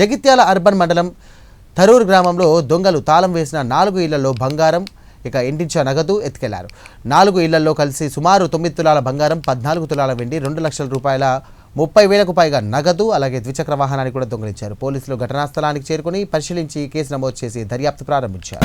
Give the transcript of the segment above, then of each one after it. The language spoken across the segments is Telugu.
జగిత్యాల అర్బన్ మండలం తరూరు గ్రామంలో దొంగలు తాళం వేసిన నాలుగు ఇళ్ళలో బంగారం ఇక ఇంటించ నగదు ఎత్తుకెళ్ళారు. నాలుగు ఇళ్ళలో కలిసి సుమారు తొమ్మిది తులాల బంగారం పద్నాలుగు తులాల వెండి రెండు లక్షల రూపాయల ముప్పై వేలకు పైగా నగదు అలాగే ద్విచక్ర వాహనాన్ని కూడా దొంగిలించారు. పోలీసులు ఘటనా స్థలానికి చేరుకుని పరిశీలించి కేసు నమోదు చేసి దర్యాప్తు ప్రారంభించారు.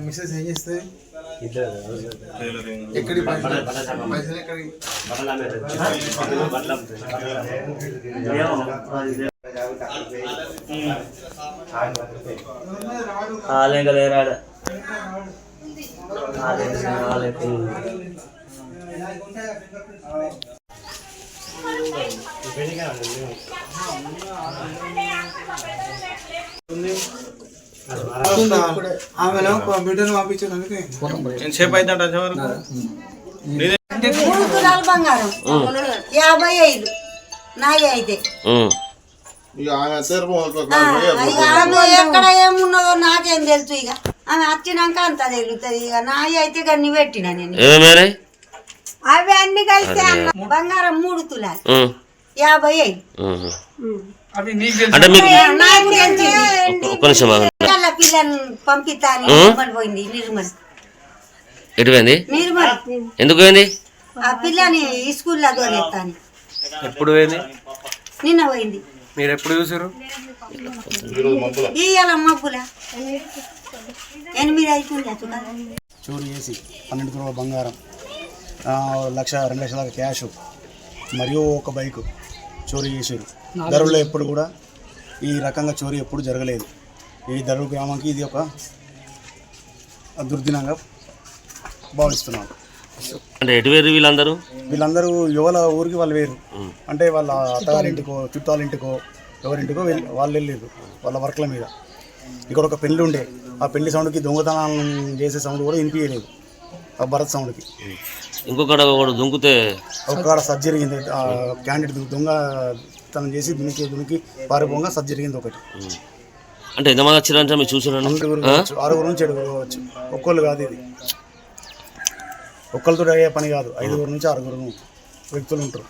మిస్సెస్ ఏం చేస్తుంది ఎక్కడి పైసలు? ఎక్కడి ఆలేకలేరాడ ఆలేకు ఆమెలో బిడ్డను పంపించాను అందుకే ఎంతసేపు అవుతుంట వరకు మూడు తులాలు బంగారం యాభై ఐదు నాగే అయితే ఆమె ఎక్కడ ఏమున్నదో నాకేం తెలుసు ఇక ఆమె వచ్చినాక అంత తెలుస్తుంది ఇక నాయి అయితే గన్ని పెట్టిన నేను అవి అన్ని కలిసి బంగారం మూడు తులాలు యాభై ఐదు అంటే మీకు. ఒక్క నిమిషం పిల్లని పోయింది నిర్మల్ ఎటు పోయింది నిర్మల్ ఎందుకు పోయింది? ఆ పిల్లని స్కూల్లో ఎప్పుడు పోయింది? నిన్న పోయింది. మీరు ఎప్పుడు చూసారు మబ్బుల. ఎనిమిది చోరీ చేసి పన్నెండు తులాల బంగారం ఆ, లక్ష రెండు లక్షల క్యాష్ మరియు ఒక బైక్ చోరీ చేశారు ధరలో ఎప్పుడు కూడా ఈ రకంగా చోరీ ఎప్పుడు జరగలేదు. ఈ ధరలు గ్రామానికి ఇది ఒక దుర్దినంగా భావిస్తున్నాను అంటే ఎటు వేరు వీళ్ళందరూ? వీళ్ళందరూ యువల ఊరికి వాళ్ళు వేరు. అంటే వాళ్ళ అత్తగారింటికో చుట్టాలింటికో ఎవరింటికో వెళ్ళి వాళ్ళు వెళ్ళారు వాళ్ళ వర్క్ల మీద. ఇక్కడ ఒక పెళ్ళి ఉండే. ఆ పెళ్ళి సౌండ్కి దొంగతనం చేసే సౌండ్ కూడా వినిపించలేదు ఆ భరత్ సౌండ్కి. ఇంకొకటి ఒకడు దుంకుతే ఒక సర్జ్ జరిగింది. ఆ క్యాండిడేట్ దొంగ తనం చేసి దునికి దునికి పారిపోగా సర్జ్ జరిగింది ఒకటి. అంటే ఎంతమంది వచ్చారంటే మీరు చూసారు ఆరుగురు నుంచి ఏడుగురు కావచ్చు. ఒక్కళ్ళు కాదు ఇది. ఒక్కళ్ళతో అయ్యే పని కాదు. ఐదుగురు నుంచి ఆరుగురు వ్యక్తులు ఉంటారు.